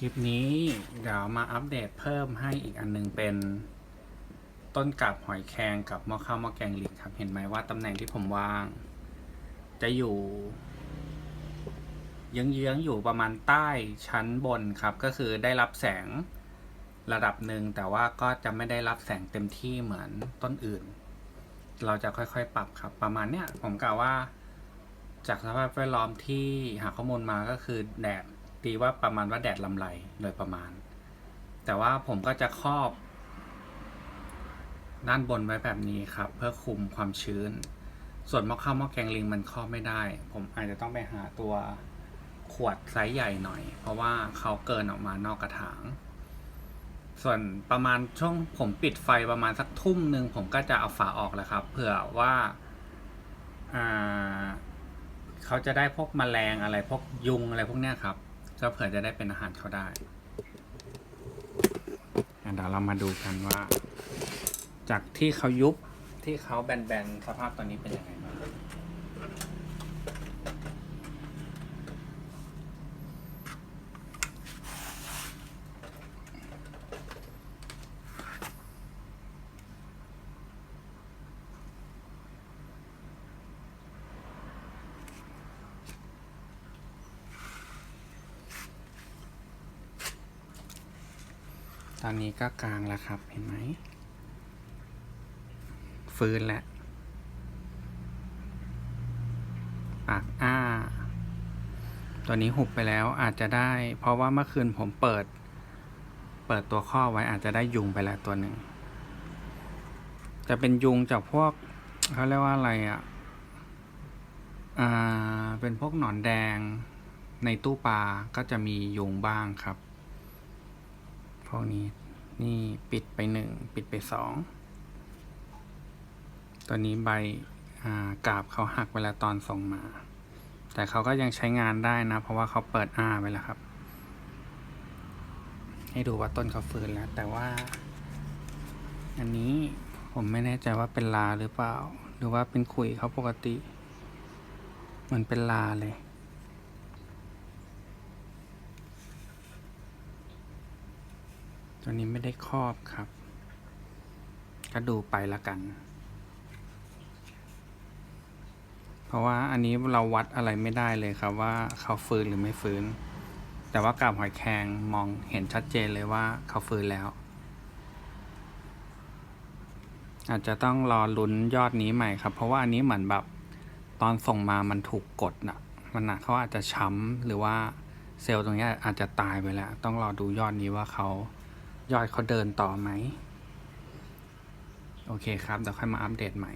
คลิปนี้เดี๋ยวมาอัปเดตเพิ่มให้อีกอันหนึงเป็นต้นกับหอยแครงกับหม้อข้าวหม้อแกงลิงครับ เห็นไหมว่าตำแหน่งที่ผมวาง จะอยู่เยื้องๆอยู่ประมาณใต้ชั้นบนครับ ก็คือได้รับแสงระดับหนึ่งแต่ว่าก็จะไม่ได้รับแสงเต็มที่เหมือนต้นอื่น เราจะค่อยๆปรับครับ ประมาณเนี้ยผมกล่าวว่า จากสภาพแวดล้อมที่หาข้อมูลมาก็คือแดด ตีว่าประมาณว่าแดดลำไรโดยประมาณ แต่ว่าผมก็จะครอบ ด้านบนไว้แบบนี้ครับ เพื่อคุมความชื้น ส่วนหม้อข้าวหม้อแกงลิงมันครอบไม่ได้ ผมอาจจะต้องไปหาตัวขวดไซส์ใหญ่หน่อย เพราะว่าเขาเกินออกมานอกกระถาง ส่วนประมาณช่วงผมปิดไฟประมาณสักทุ่มหนึ่งผมก็จะเอาฝาออกแล้วครับ เผื่อว่าอ่าเขาจะได้พวกแมลงอะไรพวกยุงอะไรพวกเนี้ยครับ ก็เผื่อจะได้เป็นอาหารเขาได้เดี๋ยวเรามาดูกันว่า จากที่เขายุบที่เขาแบนๆสภาพตอนนี้เป็นยังไงบ้าง ตอนนี้ก็กลางแล้วครับ เห็นไหม ฟื้นแล้ว ปากอ้า ตัวนี้หุบไปแล้วอาจจะได้ เพราะว่าเมื่อคืนผมเปิด เปิดตัวข้อไว้อาจจะได้ยุงไปแล้วตัวหนึ่ง จะเป็นยุงจากพวกเขาเรียกว่าอะไรอะ อ่า เป็นพวกหนอนแดงในตู้ปลาก็จะมียุงบ้างครับ พวกนี้นี่ปิดไปหนึ่งปิดไปสองตัวนี้ใบากาบเขาหักเวลาตอนส่งมา แต่เขาก็ยังใช้งานได้นะ เพราะว่าเขาเปิดอ้าไว้แล้วครับ ให้ดูว่าต้นเขาฟื้นแล้ว แต่ว่า อันนี้ผมไม่แน่ใจว่าเป็นลาหรือเปล่า หรือว่าเป็นขุยเขาปกติเหมันเป็นลาเลย ตัวนี้ไม่ได้ครอบครับ ก็ดูไปละกัน เพราะว่าอันนี้เราวัดอะไรไม่ได้เลยครับว่าเขาฟื้นหรือไม่ฟื้น แต่ว่ากาบหอยแครงมองเห็นชัดเจนเลยว่าเขาฟื้นแล้ว อาจจะต้องรอลุ้นยอดนี้ใหม่ครับ เพราะว่าอันนี้เหมือนแบบตอนส่งมามันถูกกดนะมันนะเขาอาจจะช้ำหรือว่าเซลล์ตรงนี้อาจจะตายไปแล้ว ต้องรอดูยอดนี้ว่าเขา ยอดเขาเดินต่อไหม โอเคครับ เดี๋ยวค่อยมาอัปเดตใหม่